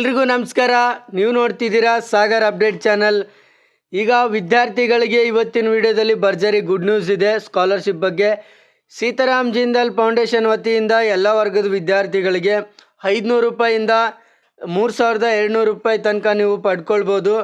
ಎಲ್ರಿಗೂ ನಮಸ್ಕಾರ. ನೀವು ನೋಡ್ತಿದ್ದೀರಾ ಸಾಗರ್ ಅಪ್ಡೇಟ್ ಚಾನಲ್. ಈಗ ವಿದ್ಯಾರ್ಥಿಗಳಿಗೆ ಇವತ್ತಿನ ವಿಡಿಯೋದಲ್ಲಿ ಭರ್ಜರಿ ಗುಡ್ ನ್ಯೂಸ್ ಇದೆ. ಸ್ಕಾಲರ್ಶಿಪ್ ಬಗ್ಗೆ ಸೀತಾರಾಮ್ ಜಿಂದಾಲ್ ಫೌಂಡೇಶನ್ ವತಿಯಿಂದ ಎಲ್ಲ ವರ್ಗದ ವಿದ್ಯಾರ್ಥಿಗಳಿಗೆ ಐದುನೂರು ರೂಪಾಯಿಂದ ಮೂರು ಸಾವಿರದ ಎರಡುನೂರು ರೂಪಾಯಿ ತನಕ ನೀವು ಪಡ್ಕೊಳ್ಬೋದು.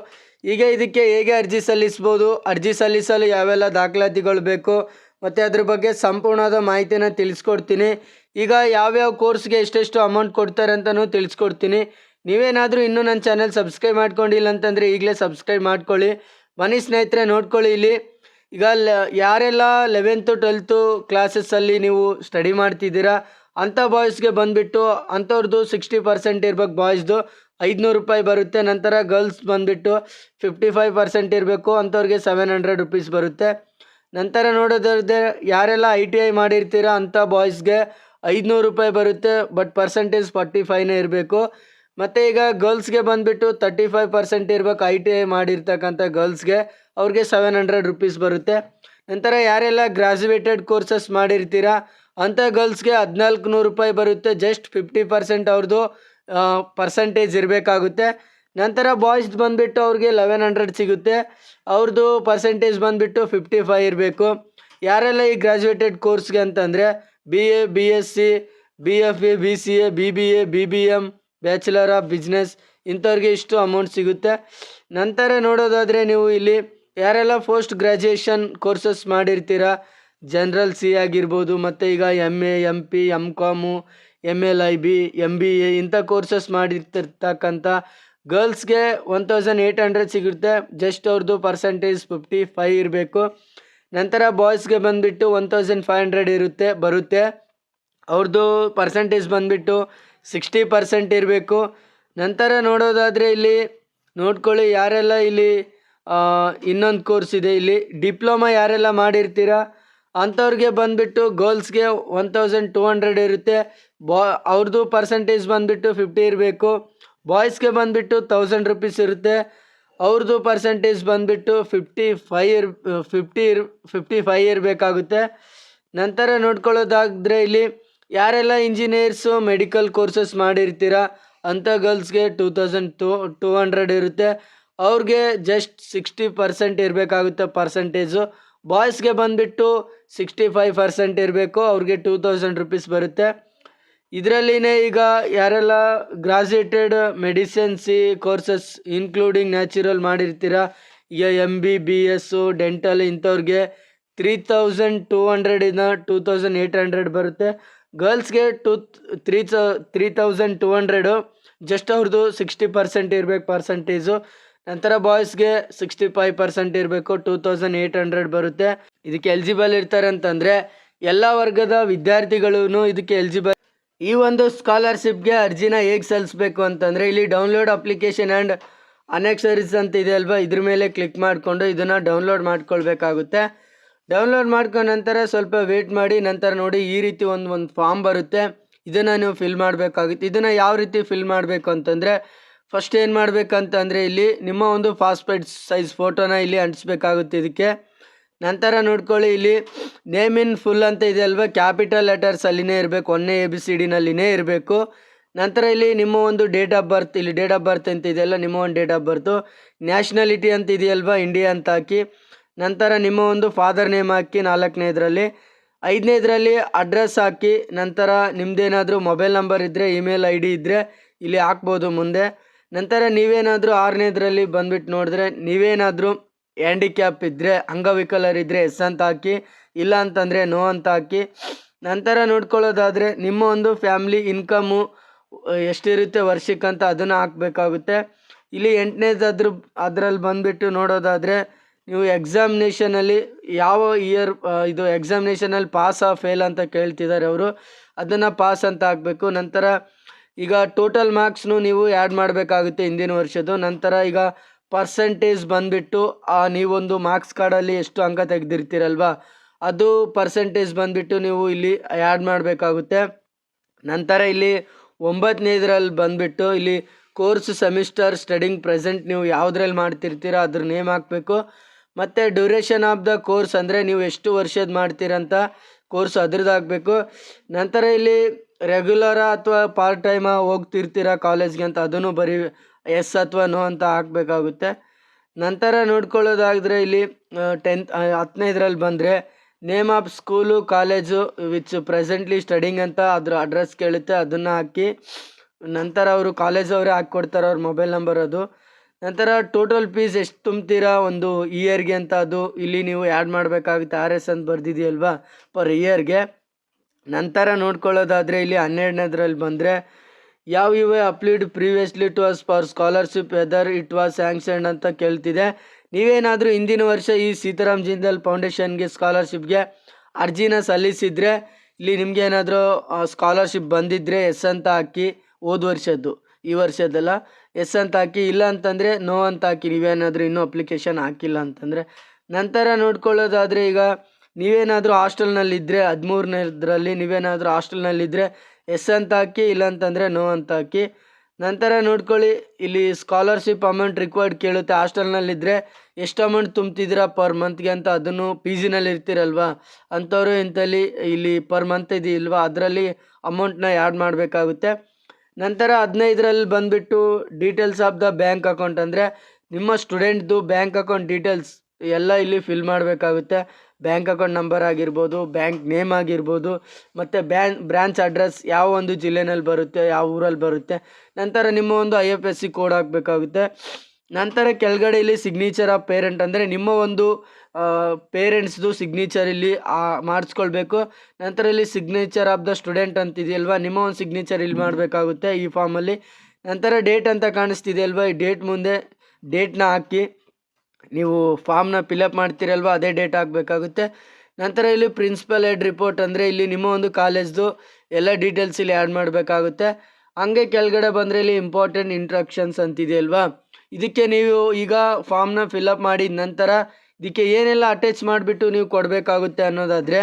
ಈಗ ಇದಕ್ಕೆ ಹೇಗೆ ಅರ್ಜಿ ಸಲ್ಲಿಸ್ಬೋದು, ಅರ್ಜಿ ಸಲ್ಲಿಸಲು ಯಾವೆಲ್ಲ ದಾಖಲಾತಿಗಳು ಬೇಕು, ಮತ್ತು ಅದ್ರ ಬಗ್ಗೆ ಸಂಪೂರ್ಣವಾದ ಮಾಹಿತಿನ ತಿಳಿಸ್ಕೊಡ್ತೀನಿ. ಈಗ ಯಾವ್ಯಾವ ಕೋರ್ಸ್ಗೆ ಎಷ್ಟೆಷ್ಟು ಅಮೌಂಟ್ ಕೊಡ್ತಾರೆ ಅಂತಲೂ ತಿಳಿಸ್ಕೊಡ್ತೀನಿ. ನೀವೇನಾದರೂ ಇನ್ನೂ ನನ್ನ ಚಾನಲ್ ಸಬ್ಸ್ಕ್ರೈಬ್ ಮಾಡ್ಕೊಂಡಿಲ್ಲ ಅಂತಂದರೆ ಈಗಲೇ ಸಬ್ಸ್ಕ್ರೈಬ್ ಮಾಡ್ಕೊಳ್ಳಿ. ಬನ್ನಿ ಸ್ನೇಹಿತರೆ, ನೋಡ್ಕೊಳ್ಳಿ ಇಲ್ಲಿ. ಈಗ ಲ, ಯಾರೆಲ್ಲ ಲೆವೆಂತು ಟ್ವೆಲ್ತು ಕ್ಲಾಸಸ್ಸಲ್ಲಿ ನೀವು ಸ್ಟಡಿ ಮಾಡ್ತಿದ್ದೀರಾ ಅಂಥ ಬಾಯ್ಸ್ಗೆ ಬಂದುಬಿಟ್ಟು ಅಂಥವ್ರದ್ದು ಸಿಕ್ಸ್ಟಿ ಪರ್ಸೆಂಟ್ ಇರ್ಬೇಕು ಬಾಯ್ಸ್ದು ಐದುನೂರು ರೂಪಾಯಿ ಬರುತ್ತೆ, ನಂತರ ಗರ್ಲ್ಸ್ ಬಂದುಬಿಟ್ಟು ಫಿಫ್ಟಿ ಫೈವ್ ಪರ್ಸೆಂಟ್ ಇರಬೇಕು, ಅಂಥವ್ರಿಗೆ ಸೆವೆನ್ ಹಂಡ್ರೆಡ್ ರುಪೀಸ್ ಬರುತ್ತೆ. ನಂತರ ನೋಡೋದ್ರದ್ದೇ ಯಾರೆಲ್ಲ ಐ ಟಿ ಐ ಮಾಡಿರ್ತೀರ ಅಂಥ ಬಾಯ್ಸ್ಗೆ ಐದುನೂರು ರೂಪಾಯಿ ಬರುತ್ತೆ ಬಟ್ ಪರ್ಸೆಂಟೇಜ್ ಫಾರ್ಟಿ ಫೈವ್ನೇ ಇರಬೇಕು. ಮತ್ತು ಈಗ ಗರ್ಲ್ಸ್ಗೆ ಬಂದುಬಿಟ್ಟು ತರ್ಟಿ ಫೈವ್ ಪರ್ಸೆಂಟ್ ಇರ್ಬೇಕು ಐ ಟಿ ಐ ಮಾಡಿರ್ತಕ್ಕಂಥ ಗರ್ಲ್ಸ್ಗೆ ಅವ್ರಿಗೆ ಸೆವೆನ್ ಹಂಡ್ರೆಡ್ ರುಪೀಸ್ ಬರುತ್ತೆ. ನಂತರ ಯಾರೆಲ್ಲ ಗ್ರಾಜುಯೇಟೆಡ್ ಕೋರ್ಸಸ್ ಮಾಡಿರ್ತೀರಾ ಅಂಥ ಗರ್ಲ್ಸ್ಗೆ ಹದಿನಾಲ್ಕು ನೂರು ರೂಪಾಯಿ ಬರುತ್ತೆ. ಜಸ್ಟ್ ಫಿಫ್ಟಿ ಪರ್ಸೆಂಟ್ ಅವ್ರದ್ದು ಪರ್ಸೆಂಟೇಜ್ ಇರಬೇಕಾಗುತ್ತೆ. ನಂತರ ಬಾಯ್ಸ್ ಬಂದುಬಿಟ್ಟು ಅವ್ರಿಗೆ ಲೆವೆನ್ ಹಂಡ್ರೆಡ್ ಸಿಗುತ್ತೆ. ಅವ್ರದ್ದು ಪರ್ಸೆಂಟೇಜ್ ಬಂದುಬಿಟ್ಟು ಫಿಫ್ಟಿ ಫೈವ್ ಇರಬೇಕು. ಯಾರೆಲ್ಲ ಈ ಗ್ರಾಜುಯೇಟೆಡ್ ಕೋರ್ಸ್ಗೆ ಅಂತಂದರೆ B A B S C B F A B C A B B A B B M bachelor of business, ಇಂಥವ್ರಿಗೆ ಇಷ್ಟು ಅಮೌಂಟ್ ಸಿಗುತ್ತೆ. ನಂತರ ನೋಡೋದಾದರೆ ನೀವು ಇಲ್ಲಿ ಯಾರೆಲ್ಲ ಪೋಸ್ಟ್ ಗ್ರ್ಯಾಜುಯೇಷನ್ ಕೋರ್ಸಸ್ ಮಾಡಿರ್ತೀರ? ಜನರಲ್ ಸಿ ಆಗಿರ್ಬೋದು, ಮತ್ತು ಈಗ M A M P M com M L I B M B A ಇಂಥ ಕೋರ್ಸಸ್ ಮಾಡಿರ್ತಿರ್ತಕ್ಕಂಥ ಗರ್ಲ್ಸ್ಗೆ ಒನ್ ತೌಸಂಡ್ ಏಯ್ಟ್ ಹಂಡ್ರೆಡ್ ಸಿಗುತ್ತೆ. ಜಸ್ಟ್ ಅವ್ರದ್ದು ಪರ್ಸೆಂಟೇಜ್ ಫಿಫ್ಟಿ ಫೈ ಇರಬೇಕು. ನಂತರ ಬಾಯ್ಸ್ಗೆ ಬಂದುಬಿಟ್ಟು ಒನ್ ತೌಸಂಡ್ ಫೈವ್ ಹಂಡ್ರೆಡ್ ಇರುತ್ತೆ, ಬರುತ್ತೆ. ಅವ್ರದ್ದು ಪರ್ಸೆಂಟೇಜ್ ಬಂದುಬಿಟ್ಟು ಸಿಕ್ಸ್ಟಿ ಪರ್ಸೆಂಟ್ ಇರಬೇಕು. ನಂತರ ನೋಡೋದಾದರೆ ಇಲ್ಲಿ ನೋಡ್ಕೊಳ್ಳಿ ಯಾರೆಲ್ಲ ಇಲ್ಲಿ ಇನ್ನೊಂದು ಕೋರ್ಸ್ ಇದೆ. ಇಲ್ಲಿ ಡಿಪ್ಲೊಮಾ ಯಾರೆಲ್ಲ ಮಾಡಿರ್ತೀರಾ? ಅಂಥವ್ರಿಗೆ ಬಂದುಬಿಟ್ಟು ಗರ್ಲ್ಸ್ಗೆ ಒನ್ ತೌಸಂಡ್ ಟೂ ಹಂಡ್ರೆಡ್ ಇರುತ್ತೆ. ಬಾ ಅವ್ರದ್ದು ಪರ್ಸೆಂಟೇಜ್ ಬಂದುಬಿಟ್ಟು ಫಿಫ್ಟಿ ಇರಬೇಕು. ಬಾಯ್ಸ್ಗೆ ಬಂದುಬಿಟ್ಟು ತೌಸಂಡ್ ರುಪೀಸ್ ಇರುತ್ತೆ. ಅವ್ರದ್ದು ಪರ್ಸೆಂಟೇಜ್ ಬಂದುಬಿಟ್ಟು ಫಿಫ್ಟಿ ಫೈ ಇರ್ ಫಿಫ್ಟಿ ಇರ್ ಫಿಫ್ಟಿ ಫೈ ಇರಬೇಕಾಗುತ್ತೆ. ನಂತರ ನೋಡ್ಕೊಳ್ಳೋದಾದರೆ ಇಲ್ಲಿ ಯಾರೆಲ್ಲ ಇಂಜಿನಿಯರ್ಸು, ಮೆಡಿಕಲ್ ಕೋರ್ಸಸ್ ಮಾಡಿರ್ತೀರ ಅಂಥ ಗರ್ಲ್ಸ್ಗೆ two thousand two two hundred ಇರುತ್ತೆ. ಅವ್ರಿಗೆ ಜಸ್ಟ್ ಸಿಕ್ಸ್ಟಿ ಪರ್ಸೆಂಟ್ ಇರಬೇಕಾಗುತ್ತೆ ಪರ್ಸೆಂಟೇಜು. ಬಾಯ್ಸ್ಗೆ ಬಂದುಬಿಟ್ಟು ಸಿಕ್ಸ್ಟಿ ಫೈವ್ ಪರ್ಸೆಂಟ್ ಇರಬೇಕು, ಅವ್ರಿಗೆ ಟೂ ತೌಸಂಡ್ ರುಪೀಸ್ ಬರುತ್ತೆ. ಇದರಲ್ಲಿನೇ ಈಗ ಯಾರೆಲ್ಲ ಗ್ರಾಜುಯೇಟೆಡ್ ಮೆಡಿಸಿನ್ಸಿ ಕೋರ್ಸಸ್, ಇನ್ಕ್ಲೂಡಿಂಗ್ ನ್ಯಾಚುರಲ್ ಮಾಡಿರ್ತೀರ, ಈಗ M B B S dental ಇಂಥವ್ರಿಗೆ ತ್ರೀ ತೌಸಂಡ್ ಟೂ ಹಂಡ್ರೆಡಿಂದ ಟೂ ತೌಸಂಡ್ ಏಯ್ಟ್ ಹಂಡ್ರೆಡ್ ಬರುತ್ತೆ. ಗರ್ಲ್ಸ್ಗೆ two three three thousand two hundred, just ಅವ್ರದ್ದು ಸಿಕ್ಸ್ಟಿ ಪರ್ಸೆಂಟ್ ಇರಬೇಕು ಪರ್ಸೆಂಟೇಜು ನಂತರ ಬಾಯ್ಸ್ಗೆ ಸಿಕ್ಸ್ಟಿ ಫೈವ್ ಪರ್ಸೆಂಟ್ ಇರಬೇಕು, ಟೂ ತೌಸಂಡ್ ಏಯ್ಟ್ ಹಂಡ್ರೆಡ್ ಬರುತ್ತೆ. ಇದಕ್ಕೆ ಎಲಿಜಿಬಲ್ ಇರ್ತಾರೆ ಅಂತಂದರೆ ಎಲ್ಲ ವರ್ಗದ ವಿದ್ಯಾರ್ಥಿಗಳೂ ಇದಕ್ಕೆ ಎಲಿಜಿಬಲ್ ಈ ಒಂದು ಸ್ಕಾಲರ್ಶಿಪ್ಗೆ ಅರ್ಜಿನ ಹೇಗೆ ಸಲ್ಲಿಸ್ಬೇಕು ಅಂತಂದರೆ ಇಲ್ಲಿ ಡೌನ್ಲೋಡ್ ಅಪ್ಲಿಕೇಶನ್ ಆ್ಯಂಡ್ ಅನೆಕ್ಸರೀಸ್ ಅಂತ ಇದೆ ಅಲ್ವಾ? ಇದ್ರ ಮೇಲೆ ಕ್ಲಿಕ್ ಮಾಡಿಕೊಂಡು ಇದನ್ನು ಡೌನ್ಲೋಡ್ ಮಾಡ್ಕೊಳ್ಬೇಕಾಗುತ್ತೆ. ಡೌನ್ಲೋಡ್ ಮಾಡ್ಕೊಂಡ ನಂತರ ಸ್ವಲ್ಪ ವೇಟ್ ಮಾಡಿ, ನಂತರ ನೋಡಿ ಈ ರೀತಿ ಒಂದು ಒಂದು ಫಾರ್ಮ್ ಬರುತ್ತೆ. ಇದನ್ನು ನೀವು ಫಿಲ್ ಮಾಡಬೇಕಾಗುತ್ತೆ. ಇದನ್ನು ಯಾವ ರೀತಿ ಫಿಲ್ ಮಾಡಬೇಕು ಅಂತಂದರೆ ಫಸ್ಟ್ ಏನು ಮಾಡಬೇಕಂತಂದರೆ ಇಲ್ಲಿ ನಿಮ್ಮ ಒಂದು ಪಾಸ್ಪೋರ್ಟ್ ಸೈಜ್ ಫೋಟೋನ ಇಲ್ಲಿ ಅಂಟಿಸ್ಬೇಕಾಗುತ್ತೆ ಇದಕ್ಕೆ. ನಂತರ ನೋಡ್ಕೊಳ್ಳಿ, ಇಲ್ಲಿ ನೇಮ್ ಇನ್ ಫುಲ್ ಅಂತ ಇದೆ ಅಲ್ವಾ? ಕ್ಯಾಪಿಟಲ್ ಲೆಟರ್ಸ್ ಅಲ್ಲಿನೇ ಇರಬೇಕು. ಒನ್ನೇ ಎ ಬಿ ಸಿ ಡಿನಲ್ಲಿನೇ ಇರಬೇಕು. ನಂತರ ಇಲ್ಲಿ ನಿಮ್ಮ ಒಂದು ಡೇಟ್ ಆಫ್ ಬರ್ತ್ ಇಲ್ಲಿ ಡೇಟ್ ಆಫ್ ಬರ್ತ್ ಅಂತ ಇದೆಯಲ್ಲ ನಿಮ್ಮ ಒಂದು ಡೇಟ್ ಆಫ್ ಬರ್ತು ನ್ಯಾಷನಾಲಿಟಿ ಅಂತ ಇದೆಯಲ್ವಾ? ಇಂಡಿಯಾ ಅಂತ ಹಾಕಿ. ನಂತರ ನಿಮ್ಮ ಒಂದು ಫಾದರ್ ನೇಮ್ ಹಾಕಿ ನಾಲ್ಕನೇದರಲ್ಲಿ ಐದನೇದರಲ್ಲಿ ಅಡ್ರೆಸ್ ಹಾಕಿ, ನಂತರ ನಿಮ್ಮದೇನಾದರೂ ಮೊಬೈಲ್ ನಂಬರ್ ಇದ್ದರೆ ಇಮೇಲ್ ಐ ಡಿ ಇದ್ದರೆ ಇಲ್ಲಿ ಹಾಕ್ಬೋದು ಮುಂದೆ. ನಂತರ ನೀವೇನಾದರೂ ಆರನೇದರಲ್ಲಿ ಬಂದ್ಬಿಟ್ಟು ನೋಡಿದ್ರೆ, ನೀವೇನಾದರೂ ಹ್ಯಾಂಡಿಕ್ಯಾಪ್ ಇದ್ದರೆ ಅಂಗವಿಕಲರ್ ಇದ್ದರೆ ಎಸ್ ಅಂತ ಹಾಕಿ, ಇಲ್ಲ ಅಂತಂದರೆ ನೋ ಅಂತ ಹಾಕಿ. ನಂತರ ನೋಡ್ಕೊಳ್ಳೋದಾದರೆ ನಿಮ್ಮ ಒಂದು ಫ್ಯಾಮ್ಲಿ ಇನ್ಕಮು ಎಷ್ಟಿರುತ್ತೆ ವರ್ಷಕ್ಕಂತ ಅದನ್ನು ಹಾಕಬೇಕಾಗುತ್ತೆ. ಇಲ್ಲಿ ಎಂಟನೇದಾದ್ರೂ ಅದರಲ್ಲಿ ಬಂದುಬಿಟ್ಟು ನೋಡೋದಾದರೆ ನೀವು ಎಕ್ಸಾಮಿನೇಷನಲ್ಲಿ ಯಾವ ಇಯರ್ ಇದು ಎಕ್ಸಾಮಿನೇಷನಲ್ಲಿ ಪಾಸ್ ಆ ಫೇಲ್ ಅಂತ ಕೇಳ್ತಿದ್ದಾರೆ ಅವರು, ಅದನ್ನು ಪಾಸ್ ಅಂತ ಹಾಕಬೇಕು. ನಂತರ ಈಗ ಟೋಟಲ್ ಮಾರ್ಕ್ಸ್ನು ನೀವು ಆ್ಯಡ್ ಮಾಡಬೇಕಾಗುತ್ತೆ ಹಿಂದಿನ ವರ್ಷದ್ದು. ನಂತರ ಈಗ ಪರ್ಸೆಂಟೇಜ್ ಬಂದುಬಿಟ್ಟು ನೀವೊಂದು ಮಾರ್ಕ್ಸ್ ಕಾರ್ಡಲ್ಲಿ ಎಷ್ಟು ಅಂಕ ತೆಗೆದಿರ್ತೀರಲ್ವ, ಅದು ಪರ್ಸೆಂಟೇಜ್ ಬಂದುಬಿಟ್ಟು ನೀವು ಇಲ್ಲಿ ಆ್ಯಡ್ ಮಾಡಬೇಕಾಗುತ್ತೆ. ನಂತರ ಇಲ್ಲಿ ಒಂಬತ್ತನೇದ್ರಲ್ಲಿ ಬಂದುಬಿಟ್ಟು, ಇಲ್ಲಿ ಕೋರ್ಸ್ ಸೆಮಿಸ್ಟರ್ ಸ್ಟಡಿಂಗ್ ಪ್ರೆಸೆಂಟ್ ನೀವು ಯಾವುದ್ರಲ್ಲಿ ಮಾಡ್ತಿರ್ತೀರ, ಅದ್ರ ನೇಮ್ ಹಾಕಬೇಕು. ಮತ್ತು ಡ್ಯೂರೇಷನ್ ಆಫ್ ದ ಕೋರ್ಸ್ ಅಂದರೆ ನೀವು ಎಷ್ಟು ವರ್ಷದ ಮಾಡ್ತೀರಂತ ಕೋರ್ಸ್ ಅದ್ರದ್ದಾಗಬೇಕು ನಂತರ ಇಲ್ಲಿ ರೆಗ್ಯುಲರ ಅಥವಾ ಪಾರ್ಟ್ ಟೈಮ ಹೋಗ್ತಿರ್ತೀರಾ ಕಾಲೇಜ್ಗೆ ಅಂತ ಅದನ್ನು ಬರೀ ಎಸ್ ಅಥವಾ ನೋ ಅಂತ ಹಾಕಬೇಕಾಗುತ್ತೆ. ನಂತರ ನೋಡ್ಕೊಳ್ಳೋದಾದರೆ ಇಲ್ಲಿ ಟೆಂತ್ ಹತ್ತನೇದ್ರಲ್ಲಿ ಬಂದರೆ name of school college which presently studying ಅಂತ ಅದ್ರ ಅಡ್ರೆಸ್ ಕೇಳುತ್ತೆ. ಅದನ್ನು ಹಾಕಿ ನಂತರ ಅವರು ಕಾಲೇಜ್ ಅವರೇ ಹಾಕ್ಕೊಡ್ತಾರೆ ಅವ್ರ ಮೊಬೈಲ್ ನಂಬರ್ ಅದು. ನಂತರ ಟೋಟಲ್ ಫೀಸ್ ಎಷ್ಟು ತುಂಬ್ತೀರಾ ಒಂದು ಇಯರ್ಗೆ ಅಂತ ಅದು. ಇಲ್ಲಿ ನೀವು ಆ್ಯಡ್ ಮಾಡಬೇಕಾಗುತ್ತೆ ಆರ್ ಎಸ್ ಅಂತ ಬರ್ದಿದೆಯಲ್ವಾ? ಪರ್ ಇಯರ್ಗೆ ನಂತರ ನೋಡ್ಕೊಳ್ಳೋದಾದರೆ ಇಲ್ಲಿ ಹನ್ನೆರಡನೇದ್ರಲ್ಲಿ ಬಂದರೆ, ಯಾವ ಇವೆ applied previously it was for scholarship whether it was sanctioned ಅಂತ ಕೇಳ್ತಿದೆ. ನೀವೇನಾದರೂ ಹಿಂದಿನ ವರ್ಷ ಈ ಸೀತಾರಾಮ್ ಜಿಂದಲ್ ಫೌಂಡೇಶನ್ಗೆ ಸ್ಕಾಲರ್ಶಿಪ್ಗೆ ಅರ್ಜಿನ ಸಲ್ಲಿಸಿದರೆ, ಇಲ್ಲಿ ನಿಮಗೆ ಏನಾದರೂ ಸ್ಕಾಲರ್ಶಿಪ್ ಬಂದಿದ್ದರೆ ಎಸ್ ಅಂತ ಹಾಕಿ ಹೋದ ವರ್ಷದ್ದು, ಈ ವರ್ಷದ್ದಲ್ಲ. ಎಸ್ ಅಂತ ಹಾಕಿ, ಇಲ್ಲ ಅಂತಂದರೆ ನೋ ಅಂತ ಹಾಕಿ, ನೀವೇನಾದರೂ ಇನ್ನೂ ಅಪ್ಲಿಕೇಶನ್ ಹಾಕಿಲ್ಲ ಅಂತಂದರೆ. ನಂತರ ನೋಡ್ಕೊಳ್ಳೋದಾದರೆ ಈಗ ನೀವೇನಾದರೂ ಹಾಸ್ಟೆಲ್ನಲ್ಲಿದ್ದರೆ ಹದಿಮೂರನೇದ್ರಲ್ಲಿ ನೀವೇನಾದರೂ ಹಾಸ್ಟೆಲ್ನಲ್ಲಿದ್ದರೆ ಎಸ್ ಅಂತ ಹಾಕಿ, ಇಲ್ಲ ಅಂತಂದರೆ ನೋ ಅಂತ ಹಾಕಿ. ನಂತರ ನೋಡ್ಕೊಳ್ಳಿ, ಇಲ್ಲಿ ಸ್ಕಾಲರ್ಶಿಪ್ ಅಮೌಂಟ್ ರಿಕ್ವೈರ್ಡ್ ಕೇಳುತ್ತೆ. ಹಾಸ್ಟೆಲ್ನಲ್ಲಿದ್ದರೆ ಎಷ್ಟು ಅಮೌಂಟ್ ತುಂಬ್ತಿದ್ದೀರಾ ಪರ್ ಮಂತ್ಗೆ ಅಂತ ಅದನ್ನು ಪಿ ಜಿನಲ್ಲಿ ಇರ್ತೀರಲ್ವಾ? ಅಂಥವ್ರು ಇಂಥಲ್ಲಿ ಇಲ್ಲಿ ಪರ್ ಮಂತ್ ಇದೆಯಲ್ವಾ ಅದರಲ್ಲಿ ಅಮೌಂಟ್ನ ಆ್ಯಡ್ ಮಾಡಬೇಕಾಗುತ್ತೆ. ನಂತರ ಹದಿನೈದರಲ್ಲಿ ಬಂದುಬಿಟ್ಟು details of the bank account ಅಂದರೆ ನಿಮ್ಮ ಸ್ಟೂಡೆಂಟ್ದು ಬ್ಯಾಂಕ್ ಅಕೌಂಟ್ ಡೀಟೇಲ್ಸ್ ಎಲ್ಲ ಇಲ್ಲಿ ಫಿಲ್ ಮಾಡಬೇಕಾಗುತ್ತೆ. ಬ್ಯಾಂಕ್ ಅಕೌಂಟ್ ನಂಬರ್ ಆಗಿರ್ಬೋದು ಬ್ಯಾಂಕ್ ನೇಮ್ ಆಗಿರ್ಬೋದು, ಮತ್ತು ಬ್ಯಾನ್ ಬ್ರ್ಯಾಂಚ್ ಅಡ್ರೆಸ್ ಯಾವ ಒಂದು ಜಿಲ್ಲೆನಲ್ಲಿ ಬರುತ್ತೆ, ಯಾವ ಊರಲ್ಲಿ ಬರುತ್ತೆ. ನಂತರ ನಿಮ್ಮ ಒಂದು I F S C code ಹಾಕಬೇಕಾಗುತ್ತೆ. ನಂತರ ಕೆಳಗಡೆ ಇಲ್ಲಿ ಸಿಗ್ನೇಚರ್ ಆಫ್ ಪೇರೆಂಟ್ ಅಂದರೆ ನಿಮ್ಮ ಒಂದು ಪೇರೆಂಟ್ಸ್ದು ಸಿಗ್ನೇಚರ್ ಇಲ್ಲಿ ಮಾಡಿಸ್ಕೊಳ್ಬೇಕು. ನಂತರ ಇಲ್ಲಿ ಸಿಗ್ನೇಚರ್ ಆಫ್ ದ ಸ್ಟೂಡೆಂಟ್ ಅಂತಿದೆಯಲ್ವಾ, ನಿಮ್ಮ ಒಂದು ಸಿಗ್ನೇಚರ್ ಇಲ್ಲಿ ಮಾಡಬೇಕಾಗುತ್ತೆ ಈ ಫಾರ್ಮಲ್ಲಿ ನಂತರ ಡೇಟ್ ಅಂತ ಕಾಣಿಸ್ತಿದೆಯಲ್ವಾ, ಈ ಡೇಟ್ ಮುಂದೆ ಡೇಟ್ನ ಹಾಕಿ, ನೀವು ಫಾರ್ಮ್ನ ಫಿಲಪ್ ಮಾಡ್ತೀರಲ್ವ, ಅದೇ ಡೇಟ್ ಹಾಕಬೇಕಾಗುತ್ತೆ. ನಂತರ ಇಲ್ಲಿ ಪ್ರಿನ್ಸಿಪಲ್ ಹೆಡ್ ರಿಪೋರ್ಟ್ ಅಂದರೆ ಇಲ್ಲಿ ನಿಮ್ಮ ಒಂದು ಕಾಲೇಜ್ದು ಎಲ್ಲ ಡೀಟೇಲ್ಸ್ ಇಲ್ಲಿ ಆ್ಯಡ್ ಮಾಡಬೇಕಾಗುತ್ತೆ. ಹಂಗೆ ಕೆಳಗಡೆ ಬಂದರೆ ಇಲ್ಲಿ ಇಂಪಾರ್ಟೆಂಟ್ ಇಂಟ್ರಕ್ಷನ್ಸ್ ಅಂತಿದೆಯಲ್ವಾ. ಇದಕ್ಕೆ ನೀವು ಈಗ ಫಾರ್ಮ್ನ ಫಿಲಪ್ ಮಾಡಿದ ನಂತರ ಇದಕ್ಕೆ ಏನೆಲ್ಲ ಅಟ್ಯಾಚ್ ಮಾಡಿಬಿಟ್ಟು ನೀವು ಕೊಡಬೇಕಾಗುತ್ತೆ ಅನ್ನೋದಾದರೆ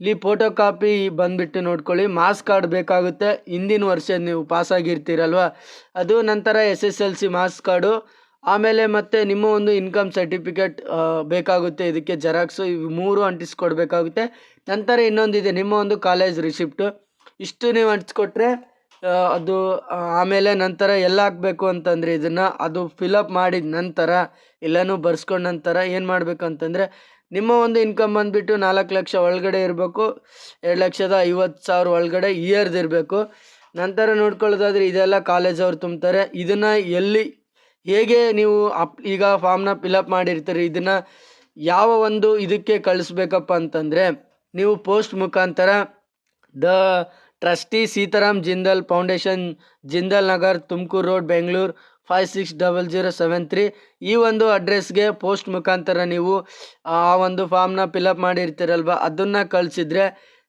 ಇಲ್ಲಿ ಫೋಟೋ ಕಾಪಿ ಬಂದುಬಿಟ್ಟು ನೋಡ್ಕೊಳ್ಳಿ. ಮಾಸ್ ಕಾರ್ಡ್ ಬೇಕಾಗುತ್ತೆ. ಹಿಂದಿನ ವರ್ಷ ನೀವು ಪಾಸಾಗಿರ್ತೀರಲ್ವ ಅದು ನಂತರ S S L C marks card ಆಮೇಲೆ ಮತ್ತೆ ನಿಮ್ಮ ಒಂದು ಇನ್ಕಮ್ ಸರ್ಟಿಫಿಕೇಟ್ ಬೇಕಾಗುತ್ತೆ. ಇದಕ್ಕೆ ಜೆರಾಕ್ಸು ಇವು ಮೂರು ಅಂಟಿಸ್ಕೊಡ್ಬೇಕಾಗುತ್ತೆ ನಂತರ ಇನ್ನೊಂದಿದೆ. ನಿಮ್ಮ ಒಂದು ಕಾಲೇಜ್ ರಿಸಿಪ್ಟು ಇಷ್ಟು ನೀವು ಅಂಟಿಸ್ಕೊಟ್ರೆ ಅದು ಆಮೇಲೆ ನಂತರ ಎಲ್ಲ ಹಾಕಬೇಕು ಅಂತಂದರೆ ಇದನ್ನು ಅದು ಫಿಲಪ್ ಮಾಡಿದ ನಂತರ ಎಲ್ಲನೂ ಬರ್ಸ್ಕೊಂಡ ನಂತರ ಏನು ಮಾಡಬೇಕು ಅಂತಂದರೆ, ನಿಮ್ಮ ಒಂದು ಇನ್ಕಮ್ ಬಂದುಬಿಟ್ಟು ನಾಲ್ಕು ಲಕ್ಷ ಒಳಗಡೆ ಇರಬೇಕು, ಎರಡು ಲಕ್ಷದ ಐವತ್ತು ಸಾವಿರ ಒಳಗಡೆ ಇಯರ್ದು ಇರಬೇಕು. ನಂತರ ನೋಡ್ಕೊಳ್ಳೋದಾದ್ರೆ ಇದೆಲ್ಲ ಕಾಲೇಜ್ ಅವ್ರು ತುಂಬ್ತಾರೆ. ಇದನ್ನು ಎಲ್ಲಿ, ಹೇಗೆ ನೀವು ಅಪ್, ಈಗ ಫಾರ್ಮ್ನ ಫಿಲಪ್ ಮಾಡಿರ್ತೀರಿ, ಇದನ್ನು ಯಾವ ಒಂದು ಇದಕ್ಕೆ ಕಳಿಸ್ಬೇಕಪ್ಪ ಅಂತಂದರೆ, ನೀವು ಪೋಸ್ಟ್ ಮುಖಾಂತರ the trustee Sitaram Jindal foundation, Jindal Nagar, Tumakuru road, Bengaluru, five six double zero seven three. ಈ ಒಂದು ಅಡ್ರೆಸ್ಗೆ ಪೋಸ್ಟ್ ಮುಖಾಂತರ ನೀವು ಆ ಒಂದು ಫಾರ್ಮ್ನ ಫಿಲಪ್ ಮಾಡಿರ್ತೀರಲ್ವ? ಅದನ್ನು ಕಳಿಸಿದ್ರೆ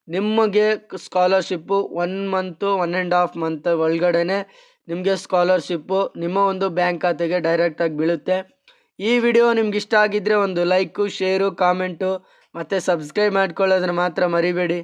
ನಿಮಗೆ scholarship one month one and half month ಒಳಗಡೆ ನಿಮಗೆ ಸ್ಕಾಲರ್ಶಿಪ್ಪು ನಿಮ್ಮ ಒಂದು ಬ್ಯಾಂಕ್ ಖಾತೆಗೆ ಡೈರೆಕ್ಟಾಗಿ ಬೀಳುತ್ತೆ. ಈ ವಿಡಿಯೋ ನಿಮ್ಗೆ ಇಷ್ಟ ಆಗಿದ್ದರೆ ಒಂದು ಲೈಕು, ಶೇರು, ಕಾಮೆಂಟು ಮತ್ತು ಸಬ್ಸ್ಕ್ರೈಬ್ ಮಾಡ್ಕೊಳ್ಳೋದನ್ನ ಮಾತ್ರ ಮರಿಬೇಡಿ.